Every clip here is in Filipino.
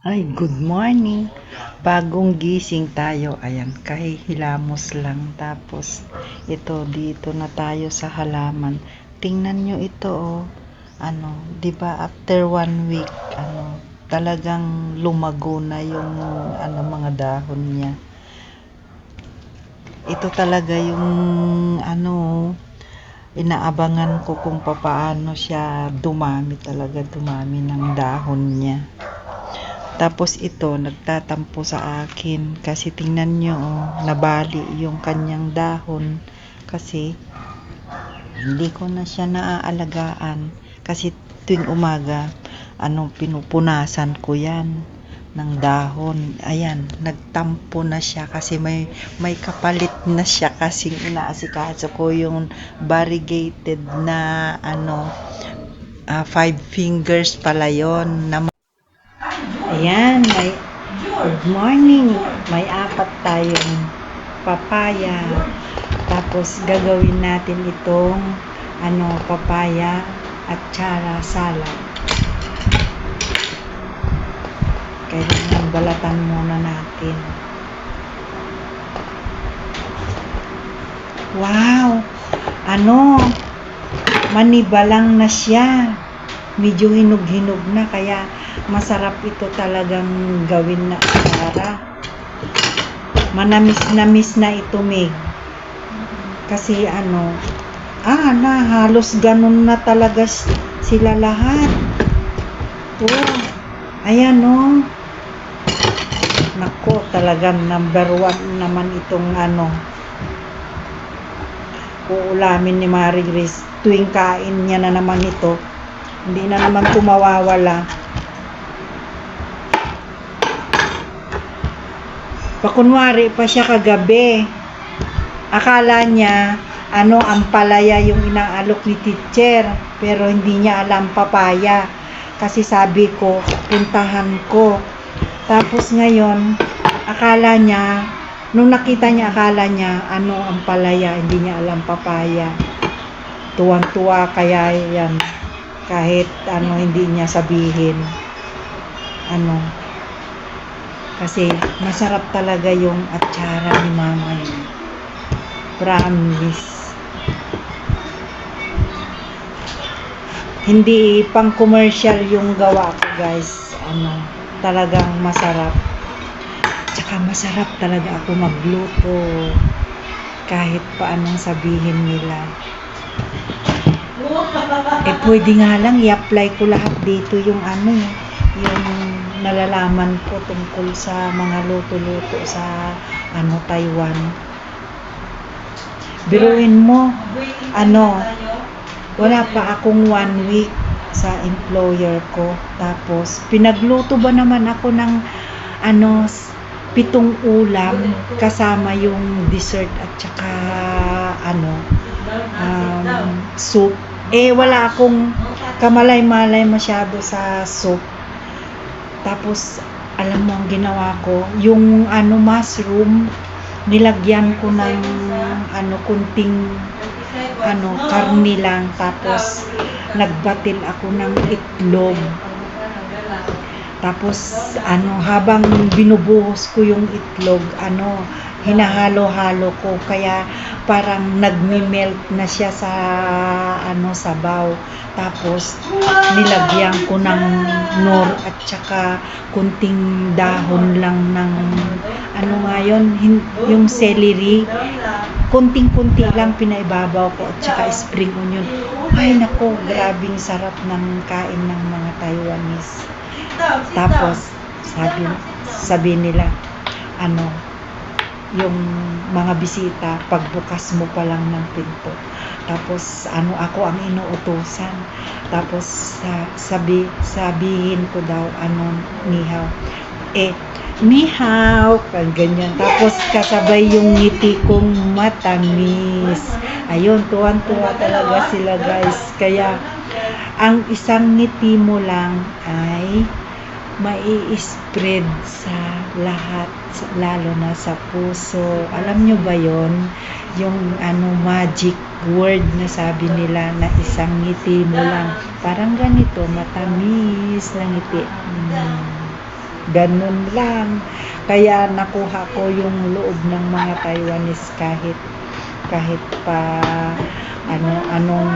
Ay, good morning. Bagong gising tayo. Ayan, kahihilamos lang. Tapos, ito, dito na tayo sa halaman. Tingnan nyo ito, oh. Ano, ba after one week, ano, talagang lumago na yung, ano, mga dahon niya. Ito talaga yung, ano, inaabangan ko kung papaano siya dumami talaga, dumami ng dahon niya. Tapos ito, nagtatampo sa akin. Kasi tingnan nyo, oh, nabali yung kanyang dahon. Kasi hindi ko na siya naaalagaan. Kasi tuwing umaga, ano, pinupunasan ko yan? Ng dahon. Ayan, nagtampo na siya. Kasi may may kapalit na siya. Kasi inaasikaso ko yung variegated na ano ah, five fingers pala yon na Ayan, may good morning. May apat tayong papaya. Tapos gagawin natin itong ano, papaya at tsara salad. Kailangan balatan muna natin. Wow! Ano? Manibalang na siya. Medyo hinog-hinog na kaya masarap ito talagang gawin na atsara. Manamis-namis na ito, Meg. Kasi ano, ah, na, halos ganun na talaga sila lahat. Oh, ayan oh. Nako, talagang number one naman itong ano, uulamin ni Marie Grace. Tuwing kain niya na naman ito, hindi na naman ito mawawala. Pakunwari pa siya kagabi. Akala niya, ano, ang palaya yung inaalok ni teacher. Pero hindi niya alam papaya. Kasi sabi ko, puntahan ko. Tapos ngayon, akala niya, nung nakita niya, akala niya, ano, ang palaya, hindi niya alam papaya. Tuwang-tuwa kaya yan. Kahit ano, hindi niya sabihin. Ano, kasi masarap talaga yung atsara ni mama yun. Promise. Hindi pang commercial yung gawa ko guys. Ano, talagang masarap. Tsaka masarap talaga ako magluto. Kahit pa anong sabihin nila. Eh pwede nga lang i-apply ko lahat dito yung ano yung nalalaman ko tungkol sa mga luto-luto sa ano Taiwan. Biruin mo, ano, wala pa akong one week sa employer ko. Tapos, pinagluto ba naman ako ng ano, pitong ulam kasama yung dessert at saka ano, um, soup. Eh, wala akong kamalay-malay masyado sa soup. Tapos, alam mo ang ginawa ko, yung ano mushroom, nilagyan ko ng ano kunting ano karni lang. Tapos nagbatil ako ng itlog tapos ano habang binubuhos ko yung itlog ano hinahalo-halo ko. Kaya parang nagmi-melt na siya sa ano sabaw. Tapos nilagyan ko ng nor at saka kunting dahon lang ng ano nga yun hin- yung celery. Kunting-kunti lang pinaibabaw ko at saka spring onion. Ay nako grabing sarap ng kain ng mga Taiwanese tapos, sabi, sabi nila, ano, yung mga bisita, pagbukas mo pa lang ng pinto. Tapos, ano, ako ang inuutosan. Tapos, sa, sabi, sabihin ko daw, ano, nihaw. Eh, nihaw, ganyan. Tapos, kasabay yung ngiti kong matamis. Ayun, tuwan-tuwa talaga sila, guys. Kaya, ang isang ngiti mo lang ay mai-spread sa lahat, lalo na sa puso. Alam nyo ba yon Yung ano, magic word na sabi nila na isang ngiti mo lang. Parang ganito, matamis lang ngiti. Mm. Ganun lang. Kaya nakuha ko yung loob ng mga Taiwanese kahit kahit pa ano anong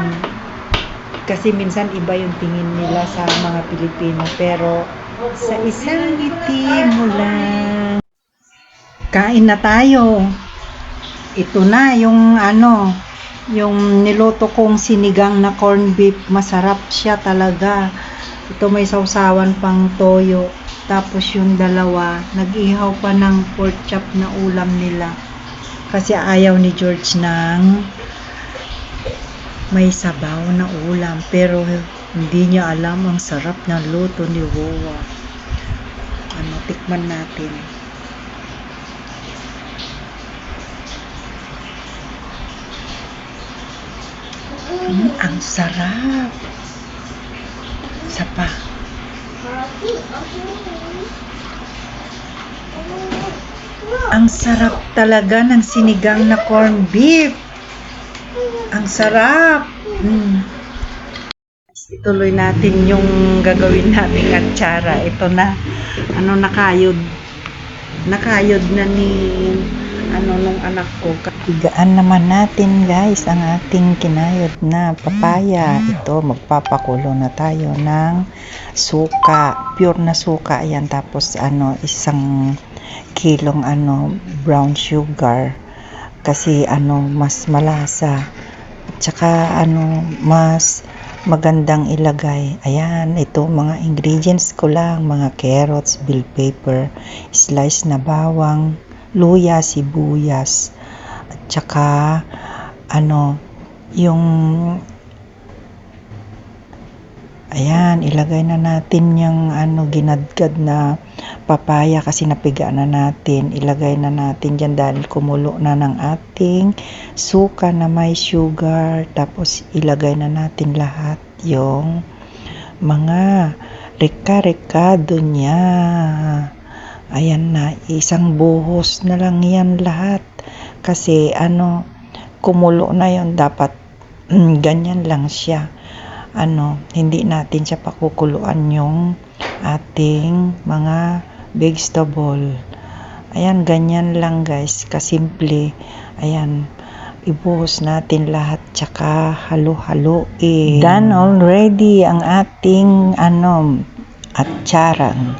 kasi minsan iba yung tingin nila sa mga Pilipino pero sa isang ngiti mo lang. Kain na tayo. Ito na yung ano yung niloto kong sinigang na corn beef. Masarap siya talaga. Ito may sausawan pang toyo. Tapos yung dalawa nag-ihaw pa ng pork chop na ulam nila. Kasi ayaw ni George ng may sabaw na ulam pero hindi niya alam ang sarap ng luto ni Wowa. Ano tikman natin. Mm, ang sarap. Isa pa ang sarap talaga ng sinigang na corn beef ang sarap. Mm. ituloy natin yung gagawin nating atsara ito na. Ano nakayod. Nakayod na ni ano nung anak ko. Higaan naman natin guys ang ating kinayod na papaya. Ito magpapakulo na tayo ng suka. Pure na suka. Yan tapos ano isang kilong ano brown sugar. Kasi ano mas malasa at saka ano mas magandang ilagay. Ayan, ito mga ingredients ko lang, mga carrots, bell pepper, slice na bawang, luya, sibuyas, at saka ano, yung Ayan, ilagay na natin yung ano ginadgad na papaya kasi napiga na natin. Ilagay na natin dyan dahil kumulo na ng ating suka na may sugar. Tapos ilagay na natin lahat yung mga reka-rekado niya. Ayan na, isang buhos na lang yan lahat. Kasi ano, kumulo na yon dapat ganyan lang siya ano, hindi natin siya pakukuluan yung ating mga vegetable. Ayan, ganyan lang guys, kasimple. Ayan, ibuhos natin lahat tsaka halo-haloin. Done already ang ating ano, atsarang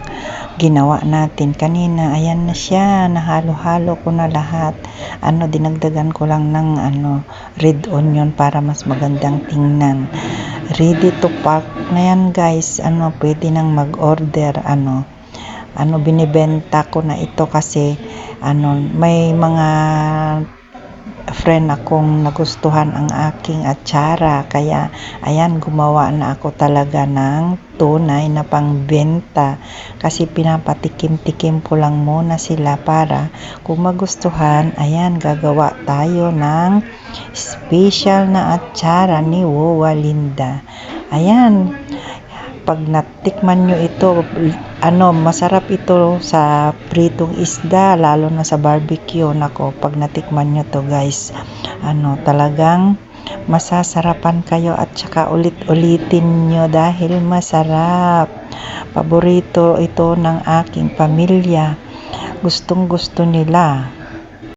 ginawa natin kanina. Ayan na siya, nahalo-halo ko na lahat. Ano, dinagdagan ko lang ng ano, red onion para mas magandang tingnan ready to pack na yan guys ano pwede nang mag order ano ano binibenta ko na ito kasi ano may mga friend akong nagustuhan ang aking atsara. Kaya ayan gumawa na ako talaga ng tunay na pangbenta. Kasi pinapatikim-tikim ko lang muna sila para kung magustuhan ayan gagawa tayo ng special na atsara ni Wowa Linda. Ayan pag natikman nyo ito, ano, masarap ito sa pritong isda, lalo na sa barbecue. Nako, pag natikman nyo to guys, ano, talagang masasarapan kayo at saka ulit-ulitin nyo dahil masarap. Paborito ito ng aking pamilya. Gustong gusto nila.